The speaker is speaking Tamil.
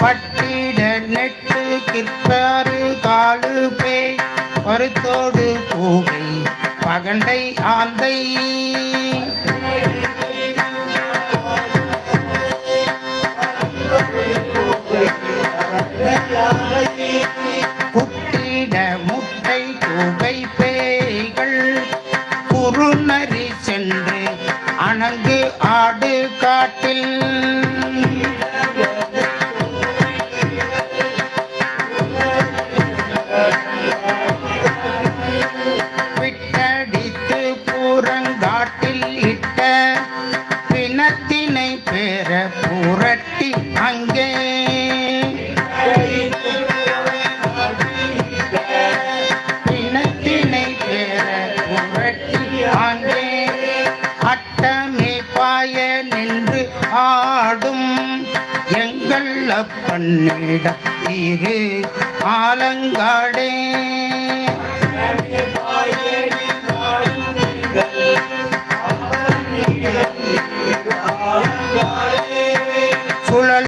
பட்டிட நெட்டு கிற்பாறு காடு பேய் பருத்தோடு பூவை பகண்டை ஆந்தை. குட்டிட முட்டை குகை பேய்கள் குறுநரி சென்று அணங்கு ஆடு காட்டில். புரட்டி அங்கே. பிணத்தினை பெற புரட்டி அங்கே. அட்டமே பாய நின்று ஆடும் எங்கள் அப்பண்ணிட இரு ஆலங்காடே.